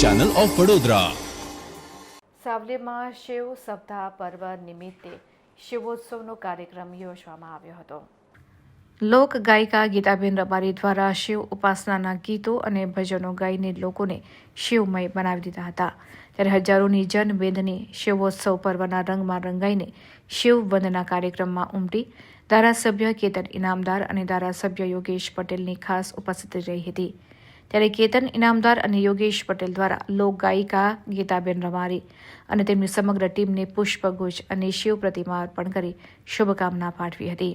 Channel of Vadodara સાવલીમાં શિવ સપ્તાહ પર્વ નિમિત્તે શિવોત્સવનો કાર્યક્રમ યોજવામાં આવ્યો હતો. લોક ગાયિકા ગીતાબેન રબારી દ્વારા શિવ ઉપાસનાના ગીતો અને ભજનો ગાઈને લોકોને શિવમય બનાવી દીધા હતા. ત્યારે હજારોની જનમેદની શિવોત્સવ પર્વના રંગમાં રંગાઈને શિવ વંદના કાર્યક્રમમાં ઉમટી ધારાસભ્ય કેતન ઇનામદાર અને ધારાસભ્ય યોગેશ પટેલની ખાસ ઉપસ્થિતિ રહી હતી. ત્યારે કેતન ઇનામદાર અને યોગેશ પટેલ દ્વારા લોકગાયિકા ગીતાબેન રમારી અને તેમની સમગ્ર ટીમને પુષ્પગુચ્છ અને શિવ પ્રતિમા અર્પણ કરી શુભકામના પાઠવી હતી.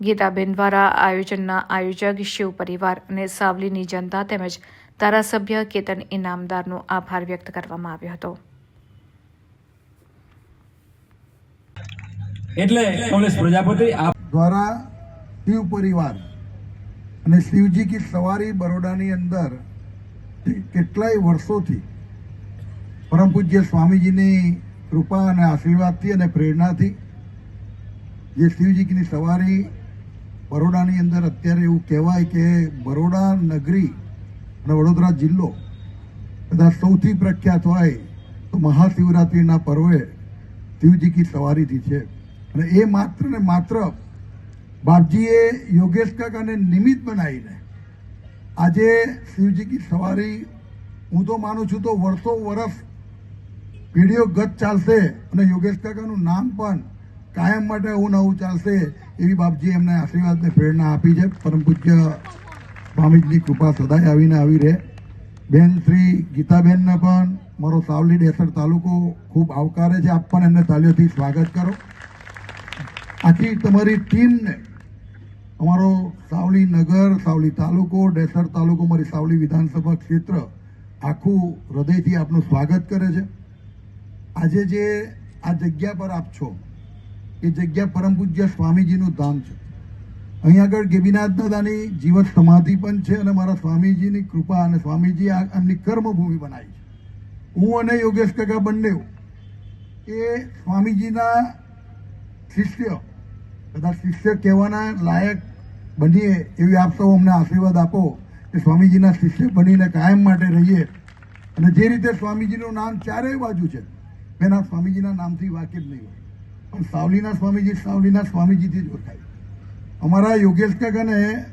ગીતાબેન દ્વારા આયોજનના આયોજક શિવ પરિવાર અને સાવલીની જનતા તેમજ ધારાસભ્ય કેતન ઇનામદારનો આભાર વ્યક્ત કરવામાં આવ્યો હતો. એટલે કોંગ્રેસ પ્રજાપતિ આપ દ્વારા શિવ પરિવાર અને શિવજી કી સવારી બરોડાની અંદર કેટલાય વર્ષોથી પરમ પૂજ્ય સ્વામીજીની કૃપા અને આશીર્વાદથી અને પ્રેરણાથી જે શિવજીની સવારી બરોડાની અંદર અત્યારે એવું કહેવાય કે બરોડા નગરી અને વડોદરા જિલ્લો કદાચ સૌથી પ્રખ્યાત હોય તો મહાશિવરાત્રિના પર્વે શિવજી કી સવારીથી છે. અને એ માત્ર ને માત્ર બાપજીએ યોગેશ કાકાને નિમિત્ત બનાવીને આજે શિવજી કી સવારી, હું તો માનું છું તો વર્ષો વર્ષ પેઢીઓ ગત ચાલશે અને યોગેશ કાકાનું નામ પણ કાયમ માટે હું નવું ચાલશે એવી બાપજી એમને આશીર્વાદને પ્રેરણા આપી છે. પરમ પૂજ્ય સ્વામીજીની કૃપા સદાય આવીને આવી રહે. બેન શ્રી ગીતાબેનને પણ મારો સાવલી ડેસર તાલુકો ખૂબ આવકારે છે. આપ પણ એમને તાલીઓથી સ્વાગત કરો. આખી તમારી ટીમને અમારો સાવલી નગર, સાવલી તાલુકો, ડેસર તાલુકો મારી સાવલી વિધાનસભા ક્ષેત્ર આખું હૃદયથી આપનું સ્વાગત કરે છે. આજે જે આ જગ્યા પર આપ છો, એ જગ્યા પરમ પૂજ્ય સ્વામીજીનું ધામ છે. અહીં આગળ ગેબીનાથ દાદાની જીવન સમાધિ પણ છે અને મારા સ્વામીજીની કૃપા અને સ્વામીજી આ એમની કર્મભૂમિ બનાવી છે. હું અને યોગેશ કાકા બંને એ સ્વામીજીના શિષ્ય કદાચ શિષ્ય કહેવાના લાયક બનીએ એવી આપ સૌ અમને આશીર્વાદ આપો કે સ્વામીજીના શિષ્ય બનીને કાયમ માટે રહીએ. અને જે રીતે સ્વામીજીનું નામ ચારેય બાજુ છે, એના સ્વામીજીના નામથી વાકેફ નહીં હોય. પણ સાવલીના સ્વામીજી સાવલીના સ્વામીજીથી જ ઓળખાય. અમારા યોગેશ કાકાને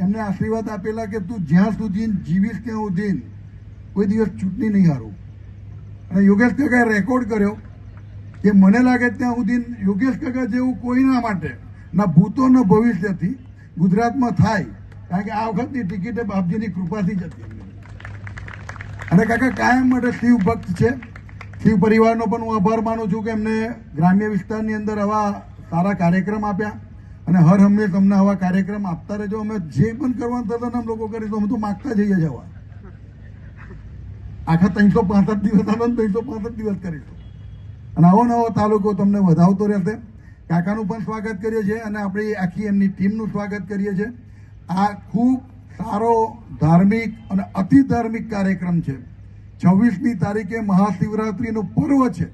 એમને આશીર્વાદ આપેલા કે તું જ્યાં સુધી જીવીશ ત્યાં સુધી કોઈ દિવસ ચૂંટણી નહીં હારું. અને યોગેશ કાકાએ રેકોર્ડ કર્યો કે મને લાગે ત્યાં સુધી યોગેશ કાકા જેવું કોઈના માટે ના ભૂતો ન ભવિષ્યથી ગુજરાતમાં થાય, કારણ કે આ વખતની ટિકિટે બાપજીની કૃપાથી જ હતી. અને કાકા, કાયમ માટે શિવ ભક્ત છે. શિવ પરિવારનો પણ હું આભાર માનું છું કે એમને ગ્રામ્ય વિસ્તારની અંદર આવા સારા કાર્યક્રમ આપ્યા. અને હર હંમેશ અમને આવા કાર્યક્રમ આપતા રહેજો. અમે જે પણ કરવાનું થતા અમે લોકો કરીશું અમે તો માગતા જઈએ જવા. આખા ત્રણસો પાંસઠ દિવસ ને ત્રણસો પાંસઠ દિવસ કરીશું. અને આવો નવો તાલુકો તમને વધાવતો રહેશે. કાકાનું પણ સ્વાગત કરીએ છીએ અને આપણી આખી એમની ટીમનું સ્વાગત કરીએ છીએ. આ ખૂબ સારો ધાર્મિક અને અતિ ધાર્મિક કાર્યક્રમ છે. છવ્વીસમી તારીખે મહાશિવરાત્રિનું પર્વ છે.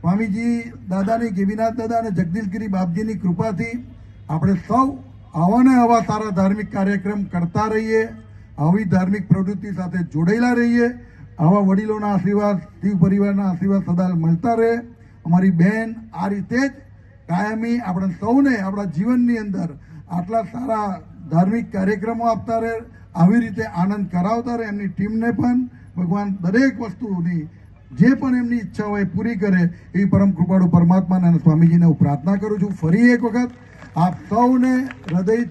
સ્વામીજી દાદાની ગેવીનાથ દાદા અને જગદીશગીરી બાપજીની કૃપાથી આપણે સૌ આવા ને આવા સારા ધાર્મિક કાર્યક્રમ કરતા રહીએ, આવી ધાર્મિક પ્રવૃત્તિ સાથે જોડાયેલા રહીએ, આવા વડીલોના આશીર્વાદ, શિવ પરિવારના આશીર્વાદ સદા મળતા રહે. અમારી બહેન આ રીતે જ કાયમી આપણે સૌને, આપણા જીવનની અંદર આટલા સારા ધાર્મિક કાર્યક્રમો આપતા રહે, આવી રીતે આનંદ કરાવતા રહે એમની ટીમને પણ. ભગવાન દરેક વસ્તુની જે પણ એમની ઈચ્છા હોય પૂરી કરે એવી પરમ કૃપાળુ પરમાત્માને અને સ્વામીજીને હું પ્રાર્થના કરું છું. ફરી એક વખત આપ સૌને હૃદય